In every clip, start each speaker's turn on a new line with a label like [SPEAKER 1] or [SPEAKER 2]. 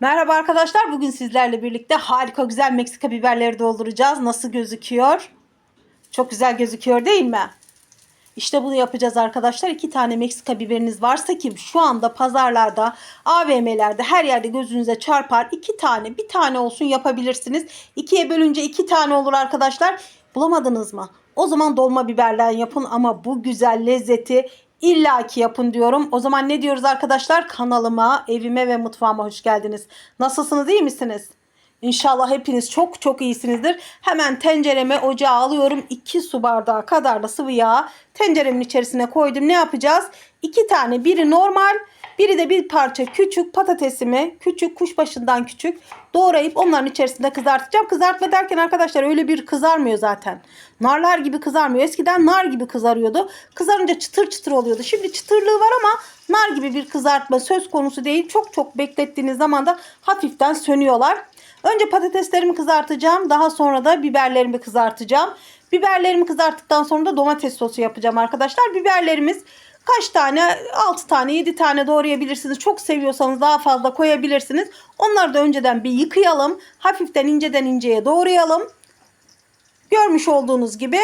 [SPEAKER 1] Merhaba arkadaşlar. Bugün sizlerle birlikte harika güzel Meksika biberleri dolduracağız. Nasıl gözüküyor? Çok güzel gözüküyor değil mi? İşte bunu yapacağız arkadaşlar. İki tane Meksika biberiniz varsa ki şu anda pazarlarda, AVM'lerde her yerde gözünüze çarpar. iki tane, bir tane olsun yapabilirsiniz. İkiye bölünce iki tane olur arkadaşlar. Bulamadınız mı? O zaman dolma biberden yapın ama bu güzel lezzeti illaki yapın diyorum. O zaman ne diyoruz arkadaşlar? Kanalıma, evime ve mutfağıma hoş geldiniz. Nasılsınız, iyi misiniz? İnşallah hepiniz çok çok iyisinizdir. Hemen tencereme ocağa alıyorum. 2 su bardağı kadar da sıvı yağ tenceremin içerisine koydum. Ne yapacağız? 2 tane biri normal biri de bir parça küçük patatesimi küçük kuşbaşından küçük doğrayıp onların içerisinde kızartacağım. Kızartma derken arkadaşlar öyle bir kızarmıyor zaten. Narlar gibi kızarmıyor. Eskiden nar gibi kızarıyordu. Kızarınca çıtır çıtır oluyordu. Şimdi çıtırlığı var ama nar gibi bir kızartma söz konusu değil. Çok çok beklettiğiniz zaman da hafiften sönüyorlar. Önce patateslerimi kızartacağım. Daha sonra da biberlerimi kızartacağım. Biberlerimi kızarttıktan sonra da domates sosu yapacağım arkadaşlar. Biberlerimiz kaç tane? 6 tane 7 tane doğrayabilirsiniz. Çok seviyorsanız daha fazla koyabilirsiniz. Onları da önceden bir yıkayalım. Hafiften inceden inceye doğrayalım. Görmüş olduğunuz gibi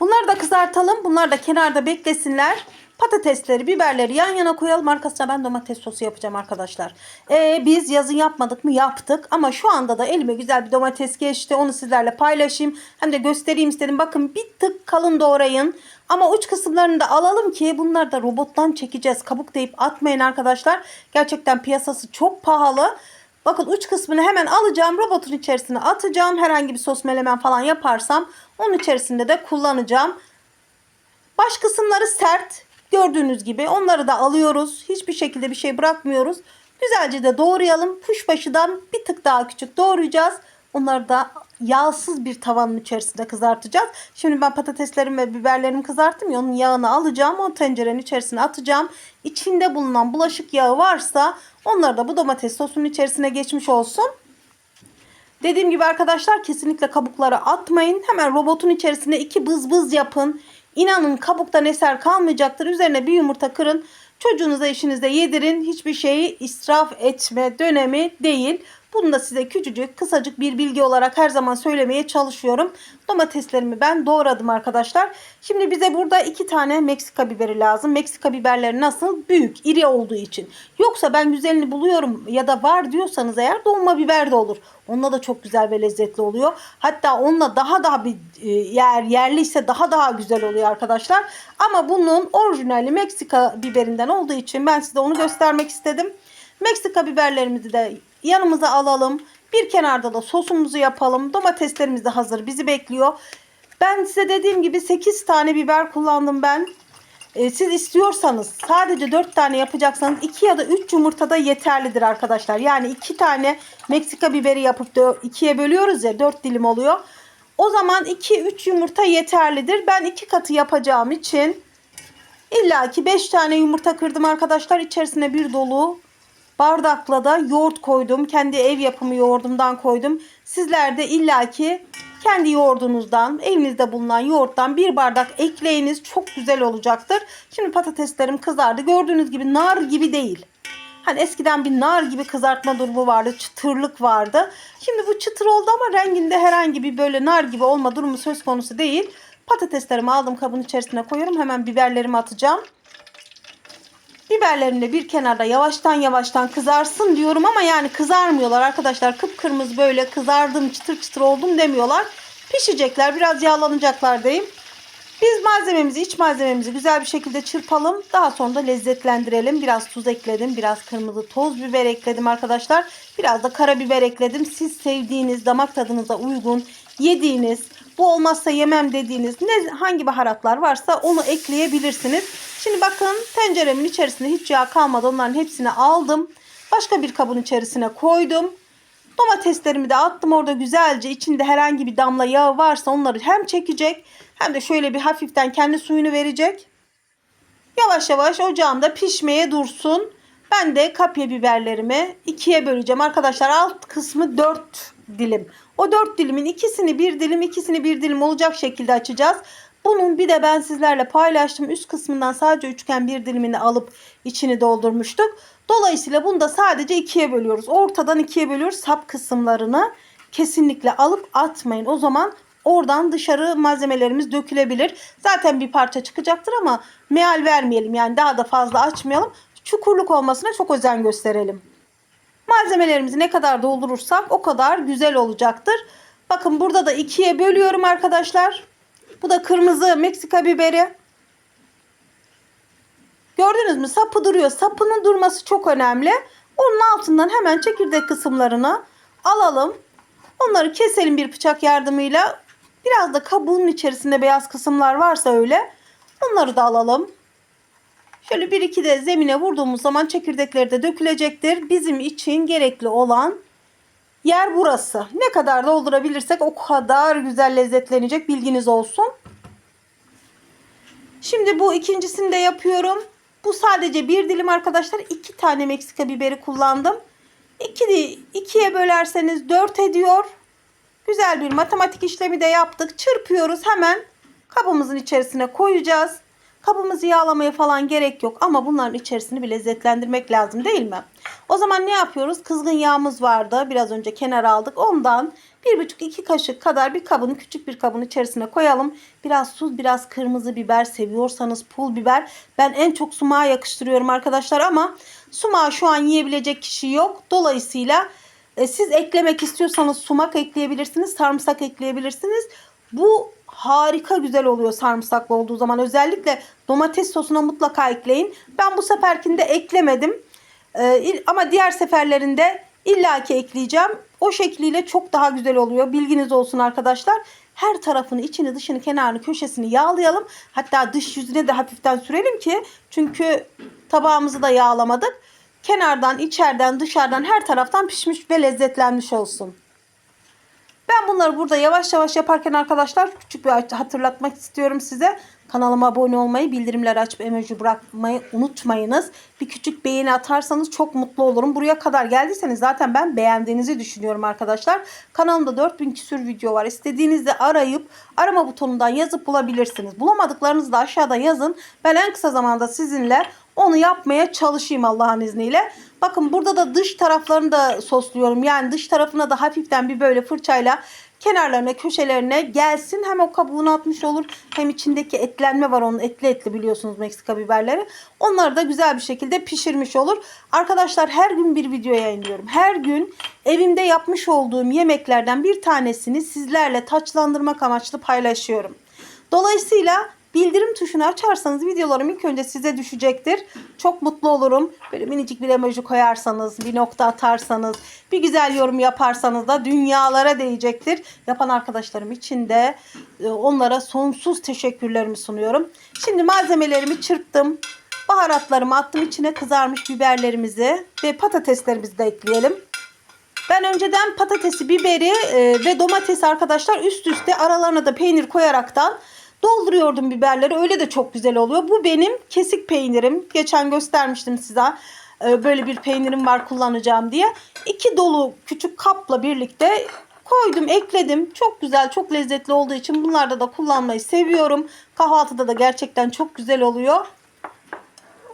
[SPEAKER 1] Bunları da kızartalım. Bunlar da kenarda beklesinler. Patatesleri, biberleri yan yana koyalım. Arkasına ben domates sosu yapacağım arkadaşlar. Ee, biz yazın yapmadık mı? Yaptık. Ama şu anda da elime güzel bir domates geçti. Onu sizlerle paylaşayım. Hem de göstereyim istedim. Bakın bir tık kalın doğrayın. Ama uç kısımlarını da alalım ki bunları da robottan çekeceğiz. Kabuk deyip atmayın arkadaşlar. Gerçekten piyasası çok pahalı. Bakın uç kısmını hemen alacağım. Robotun içerisine atacağım. Herhangi bir sos melemen falan yaparsam onun içerisinde de kullanacağım. Baş kısımları sert. Gördüğünüz gibi onları da alıyoruz. Hiçbir şekilde bir şey bırakmıyoruz. Güzelce de doğrayalım. Kuşbaşıdan bir tık daha küçük doğrayacağız. Onları da yağsız bir tavanın içerisinde kızartacağız. Şimdi ben patateslerimi ve biberlerimi kızarttım ya onun yağını alacağım. O tencerenin içerisine atacağım. İçinde bulunan bulaşık yağı varsa onları da bu domates sosunun içerisine geçmiş olsun. Dediğim gibi arkadaşlar kesinlikle kabukları atmayın. Hemen robotun içerisine iki bız bız yapın. İnanın kabuktan eser kalmayacaktır. Üzerine bir yumurta kırın. Çocuğunuza eşinize yedirin. Hiçbir şeyi israf etme dönemi değil. Bunu da size küçücük kısacık bir bilgi olarak her zaman söylemeye çalışıyorum. Domateslerimi ben doğradım arkadaşlar. Şimdi bize burada iki tane Meksika biberi lazım. Meksika biberleri nasıl? Büyük, iri olduğu için. Yoksa ben güzelini buluyorum ya da var diyorsanız eğer dolma biber de olur. Onunla da çok güzel ve lezzetli oluyor. Hatta onunla daha daha bir e, yer yerliyse daha daha güzel oluyor arkadaşlar. Ama bunun orijinali Meksika biberinden olduğu için ben size onu göstermek istedim. Meksika biberlerimizi de yanımıza alalım. Bir kenarda da sosumuzu yapalım. Domateslerimiz de hazır bizi bekliyor. Ben size dediğim gibi 8 tane biber kullandım ben. Ee, siz istiyorsanız sadece 4 tane yapacaksanız 2 ya da 3 yumurta da yeterlidir arkadaşlar. Yani 2 tane Meksika biberi yapıp 2'ye bölüyoruz ya 4 dilim oluyor. O zaman 2-3 yumurta yeterlidir. Ben 2 katı yapacağım için illaki 5 tane yumurta kırdım arkadaşlar. İçerisine bir dolu Bardakla da yoğurt koydum. Kendi ev yapımı yoğurdumdan koydum. Sizler de illaki kendi yoğurdunuzdan, evinizde bulunan yoğurttan bir bardak ekleyiniz. Çok güzel olacaktır. Şimdi patateslerim kızardı. Gördüğünüz gibi nar gibi değil. Hani eskiden bir nar gibi kızartma durumu vardı. Çıtırlık vardı. Şimdi bu çıtır oldu ama renginde herhangi bir böyle nar gibi olma durumu söz konusu değil. Patateslerimi aldım kabın içerisine koyuyorum. Hemen biberlerimi atacağım. Biberlerim de bir kenarda yavaştan yavaştan kızarsın diyorum ama yani kızarmıyorlar arkadaşlar. Kıpkırmızı böyle kızardım çıtır çıtır oldum demiyorlar. Pişecekler biraz yağlanacaklar diyeyim. Biz malzememizi iç malzememizi güzel bir şekilde çırpalım. Daha sonra da lezzetlendirelim. Biraz tuz ekledim. Biraz kırmızı toz biber ekledim arkadaşlar. Biraz da karabiber ekledim. Siz sevdiğiniz damak tadınıza uygun yediğiniz bu olmazsa yemem dediğiniz ne hangi baharatlar varsa onu ekleyebilirsiniz. Şimdi bakın tenceremin içerisinde hiç yağ kalmadı. Onların hepsini aldım. Başka bir kabın içerisine koydum. Domateslerimi de attım orada güzelce. içinde herhangi bir damla yağ varsa onları hem çekecek hem de şöyle bir hafiften kendi suyunu verecek. Yavaş yavaş ocağımda pişmeye dursun. Ben de kapya biberlerimi ikiye böleceğim. Arkadaşlar alt kısmı dört dilim. O dört dilimin ikisini bir dilim ikisini bir dilim olacak şekilde açacağız. Bunun bir de ben sizlerle paylaştım. Üst kısmından sadece üçgen bir dilimini alıp içini doldurmuştuk. Dolayısıyla bunu da sadece ikiye bölüyoruz. Ortadan ikiye bölüyoruz. Sap kısımlarını kesinlikle alıp atmayın. O zaman oradan dışarı malzemelerimiz dökülebilir. Zaten bir parça çıkacaktır ama meal vermeyelim. Yani daha da fazla açmayalım. Çukurluk olmasına çok özen gösterelim. Malzemelerimizi ne kadar doldurursak o kadar güzel olacaktır. Bakın burada da ikiye bölüyorum arkadaşlar. Bu da kırmızı Meksika biberi. Gördünüz mü? Sapı duruyor. Sapının durması çok önemli. Onun altından hemen çekirdek kısımlarını alalım. Onları keselim bir bıçak yardımıyla. Biraz da kabuğun içerisinde beyaz kısımlar varsa öyle. Onları da alalım. Şöyle bir iki de zemine vurduğumuz zaman çekirdekleri de dökülecektir. Bizim için gerekli olan yer burası. Ne kadar doldurabilirsek o kadar güzel lezzetlenecek bilginiz olsun. Şimdi bu ikincisini de yapıyorum. Bu sadece bir dilim arkadaşlar. iki tane Meksika biberi kullandım. İki, ikiye bölerseniz dört ediyor. Güzel bir matematik işlemi de yaptık. Çırpıyoruz hemen kabımızın içerisine koyacağız. Kabımızı yağlamaya falan gerek yok ama bunların içerisini bir lezzetlendirmek lazım değil mi? O zaman ne yapıyoruz? Kızgın yağımız vardı. Biraz önce kenara aldık. Ondan 1,5-2 kaşık kadar bir kabın küçük bir kabın içerisine koyalım. Biraz tuz, biraz kırmızı biber seviyorsanız pul biber. Ben en çok sumağa yakıştırıyorum arkadaşlar ama sumağı şu an yiyebilecek kişi yok. Dolayısıyla e, siz eklemek istiyorsanız sumak ekleyebilirsiniz, sarımsak ekleyebilirsiniz. Bu harika güzel oluyor sarımsaklı olduğu zaman. Özellikle domates sosuna mutlaka ekleyin. Ben bu seferkinde eklemedim. Ee, ama diğer seferlerinde illaki ekleyeceğim. O şekliyle çok daha güzel oluyor. Bilginiz olsun arkadaşlar. Her tarafını, içini, dışını, kenarını, köşesini yağlayalım. Hatta dış yüzüne de hafiften sürelim ki çünkü tabağımızı da yağlamadık. Kenardan, içeriden, dışarıdan her taraftan pişmiş ve lezzetlenmiş olsun. Ben bunları burada yavaş yavaş yaparken arkadaşlar küçük bir hatırlatmak istiyorum size. Kanalıma abone olmayı, bildirimleri açıp emoji bırakmayı unutmayınız. Bir küçük beğeni atarsanız çok mutlu olurum. Buraya kadar geldiyseniz zaten ben beğendiğinizi düşünüyorum arkadaşlar. Kanalımda 4000 küsür video var. İstediğinizde arayıp arama butonundan yazıp bulabilirsiniz. Bulamadıklarınızı da aşağıda yazın. Ben en kısa zamanda sizinle onu yapmaya çalışayım Allah'ın izniyle. Bakın burada da dış taraflarını da sosluyorum. Yani dış tarafına da hafiften bir böyle fırçayla kenarlarına köşelerine gelsin. Hem o kabuğunu atmış olur hem içindeki etlenme var onun etli etli biliyorsunuz Meksika biberleri. Onları da güzel bir şekilde pişirmiş olur. Arkadaşlar her gün bir video yayınlıyorum. Her gün evimde yapmış olduğum yemeklerden bir tanesini sizlerle taçlandırmak amaçlı paylaşıyorum. Dolayısıyla Bildirim tuşunu açarsanız videolarım ilk önce size düşecektir. Çok mutlu olurum. Böyle minicik bir emoji koyarsanız, bir nokta atarsanız, bir güzel yorum yaparsanız da dünyalara değecektir. Yapan arkadaşlarım için de e, onlara sonsuz teşekkürlerimi sunuyorum. Şimdi malzemelerimi çırptım. Baharatlarımı attım içine kızarmış biberlerimizi ve patateslerimizi de ekleyelim. Ben önceden patatesi, biberi e, ve domatesi arkadaşlar üst üste aralarına da peynir koyaraktan Dolduruyordum biberleri. Öyle de çok güzel oluyor. Bu benim kesik peynirim. Geçen göstermiştim size. Ee, böyle bir peynirim var kullanacağım diye. İki dolu küçük kapla birlikte koydum, ekledim. Çok güzel, çok lezzetli olduğu için bunlarda da kullanmayı seviyorum. Kahvaltıda da gerçekten çok güzel oluyor.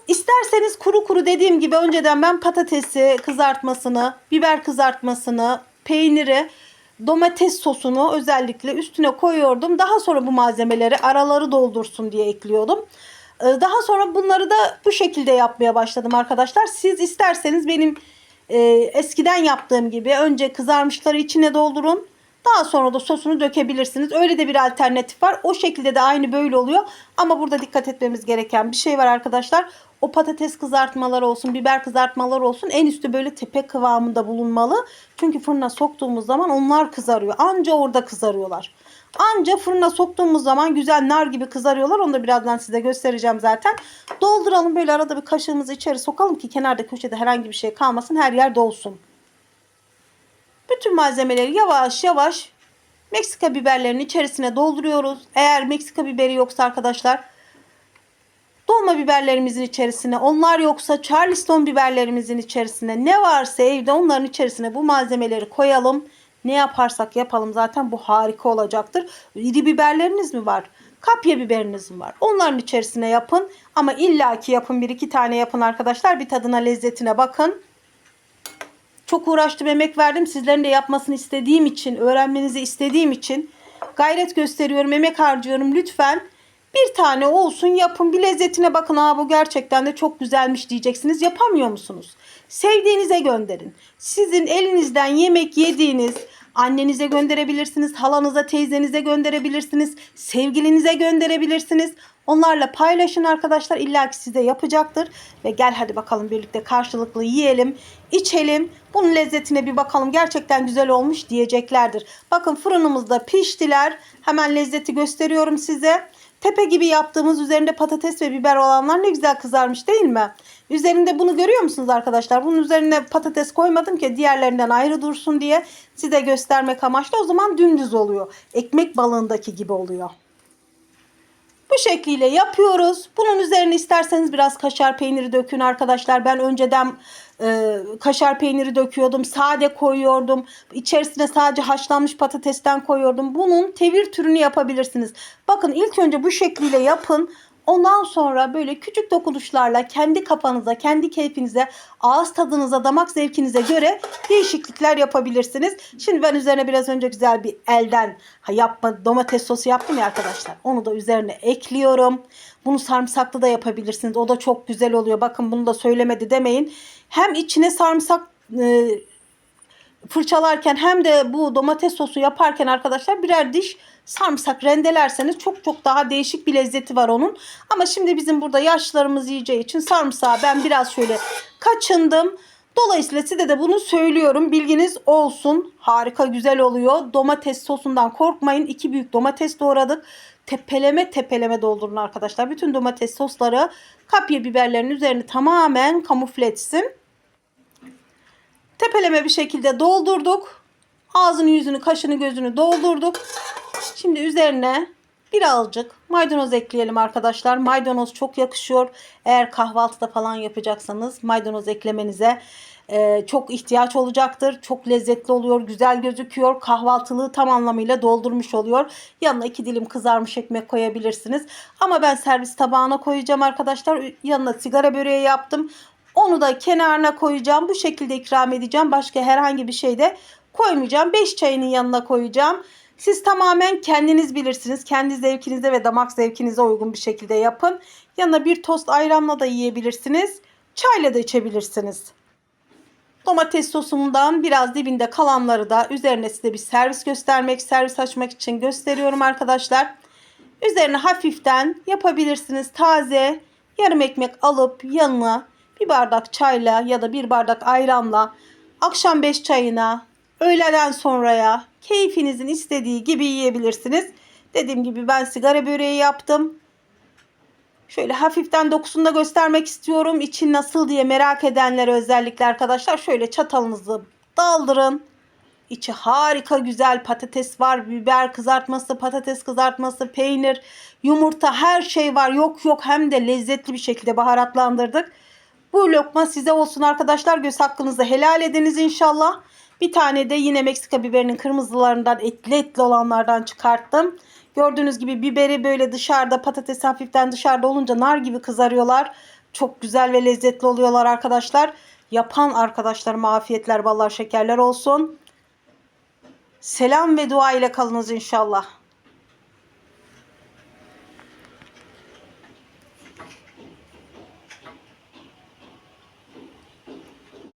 [SPEAKER 1] İsterseniz kuru kuru dediğim gibi önceden ben patatesi kızartmasını, biber kızartmasını, peyniri domates sosunu özellikle üstüne koyuyordum. Daha sonra bu malzemeleri araları doldursun diye ekliyordum. Ee, daha sonra bunları da bu şekilde yapmaya başladım arkadaşlar. Siz isterseniz benim e, eskiden yaptığım gibi önce kızarmışları içine doldurun. Daha sonra da sosunu dökebilirsiniz. Öyle de bir alternatif var. O şekilde de aynı böyle oluyor. Ama burada dikkat etmemiz gereken bir şey var arkadaşlar. O patates kızartmaları olsun, biber kızartmaları olsun en üstü böyle tepe kıvamında bulunmalı. Çünkü fırına soktuğumuz zaman onlar kızarıyor. Anca orada kızarıyorlar. Anca fırına soktuğumuz zaman güzel nar gibi kızarıyorlar. Onu da birazdan size göstereceğim zaten. Dolduralım böyle arada bir kaşığımızı içeri sokalım ki kenarda köşede herhangi bir şey kalmasın. Her yer dolsun. Bütün malzemeleri yavaş yavaş Meksika biberlerinin içerisine dolduruyoruz. Eğer Meksika biberi yoksa arkadaşlar dolma biberlerimizin içerisine onlar yoksa Charleston biberlerimizin içerisine ne varsa evde onların içerisine bu malzemeleri koyalım. Ne yaparsak yapalım zaten bu harika olacaktır. İri biberleriniz mi var? Kapya biberiniz var. Onların içerisine yapın. Ama illaki yapın. Bir iki tane yapın arkadaşlar. Bir tadına lezzetine bakın. Çok uğraştım, emek verdim. Sizlerin de yapmasını istediğim için, öğrenmenizi istediğim için gayret gösteriyorum, emek harcıyorum. Lütfen bir tane olsun yapın. Bir lezzetine bakın. Aa bu gerçekten de çok güzelmiş diyeceksiniz. Yapamıyor musunuz? Sevdiğinize gönderin. Sizin elinizden yemek yediğiniz annenize gönderebilirsiniz, halanıza, teyzenize gönderebilirsiniz, sevgilinize gönderebilirsiniz. Onlarla paylaşın arkadaşlar. İlla ki size yapacaktır. Ve gel hadi bakalım birlikte karşılıklı yiyelim, içelim. Bunun lezzetine bir bakalım. Gerçekten güzel olmuş diyeceklerdir. Bakın fırınımızda piştiler. Hemen lezzeti gösteriyorum size. Tepe gibi yaptığımız üzerinde patates ve biber olanlar ne güzel kızarmış değil mi? Üzerinde bunu görüyor musunuz arkadaşlar? Bunun üzerine patates koymadım ki diğerlerinden ayrı dursun diye size göstermek amaçlı. O zaman dümdüz oluyor. Ekmek balığındaki gibi oluyor. Bu şekliyle yapıyoruz. Bunun üzerine isterseniz biraz kaşar peyniri dökün arkadaşlar. Ben önceden e, kaşar peyniri döküyordum. Sade koyuyordum. İçerisine sadece haşlanmış patatesten koyuyordum. Bunun tevir türünü yapabilirsiniz. Bakın ilk önce bu şekliyle yapın. Ondan sonra böyle küçük dokunuşlarla kendi kafanıza, kendi keyfinize, ağız tadınıza, damak zevkinize göre değişiklikler yapabilirsiniz. Şimdi ben üzerine biraz önce güzel bir elden yapma domates sosu yaptım ya arkadaşlar. Onu da üzerine ekliyorum. Bunu sarımsaklı da yapabilirsiniz. O da çok güzel oluyor. Bakın bunu da söylemedi demeyin. Hem içine sarımsak e, fırçalarken hem de bu domates sosu yaparken arkadaşlar birer diş sarımsak rendelerseniz çok çok daha değişik bir lezzeti var onun. Ama şimdi bizim burada yaşlarımız yiyeceği için sarımsağı ben biraz şöyle kaçındım. Dolayısıyla size de bunu söylüyorum. Bilginiz olsun. Harika güzel oluyor. Domates sosundan korkmayın. İki büyük domates doğradık. Tepeleme tepeleme doldurun arkadaşlar. Bütün domates sosları kapya biberlerin üzerini tamamen kamufle etsin. Tepeleme bir şekilde doldurduk. Ağzını, yüzünü, kaşını, gözünü doldurduk. Şimdi üzerine birazcık maydanoz ekleyelim arkadaşlar. Maydanoz çok yakışıyor. Eğer kahvaltıda falan yapacaksanız maydanoz eklemenize e, çok ihtiyaç olacaktır. Çok lezzetli oluyor, güzel gözüküyor. Kahvaltılığı tam anlamıyla doldurmuş oluyor. Yanına iki dilim kızarmış ekmek koyabilirsiniz. Ama ben servis tabağına koyacağım arkadaşlar. Yanına sigara böreği yaptım. Onu da kenarına koyacağım. Bu şekilde ikram edeceğim. Başka herhangi bir şey de koymayacağım. 5 çayının yanına koyacağım. Siz tamamen kendiniz bilirsiniz. Kendi zevkinize ve damak zevkinize uygun bir şekilde yapın. Yanına bir tost ayranla da yiyebilirsiniz. Çayla da içebilirsiniz. Domates sosumundan biraz dibinde kalanları da üzerine size bir servis göstermek, servis açmak için gösteriyorum arkadaşlar. Üzerine hafiften yapabilirsiniz. Taze yarım ekmek alıp yanına bir bardak çayla ya da bir bardak ayranla akşam 5 çayına, öğleden sonraya keyfinizin istediği gibi yiyebilirsiniz. Dediğim gibi ben sigara böreği yaptım. Şöyle hafiften dokusunu da göstermek istiyorum. İçi nasıl diye merak edenlere özellikle arkadaşlar şöyle çatalınızı daldırın. İçi harika güzel patates var, biber kızartması, patates kızartması, peynir, yumurta her şey var. Yok yok hem de lezzetli bir şekilde baharatlandırdık. Bu lokma size olsun arkadaşlar. Göz hakkınızı helal ediniz inşallah. Bir tane de yine Meksika biberinin kırmızılarından etli etli olanlardan çıkarttım. Gördüğünüz gibi biberi böyle dışarıda patates hafiften dışarıda olunca nar gibi kızarıyorlar. Çok güzel ve lezzetli oluyorlar arkadaşlar. Yapan arkadaşlarıma afiyetler ballar şekerler olsun. Selam ve dua ile kalınız inşallah.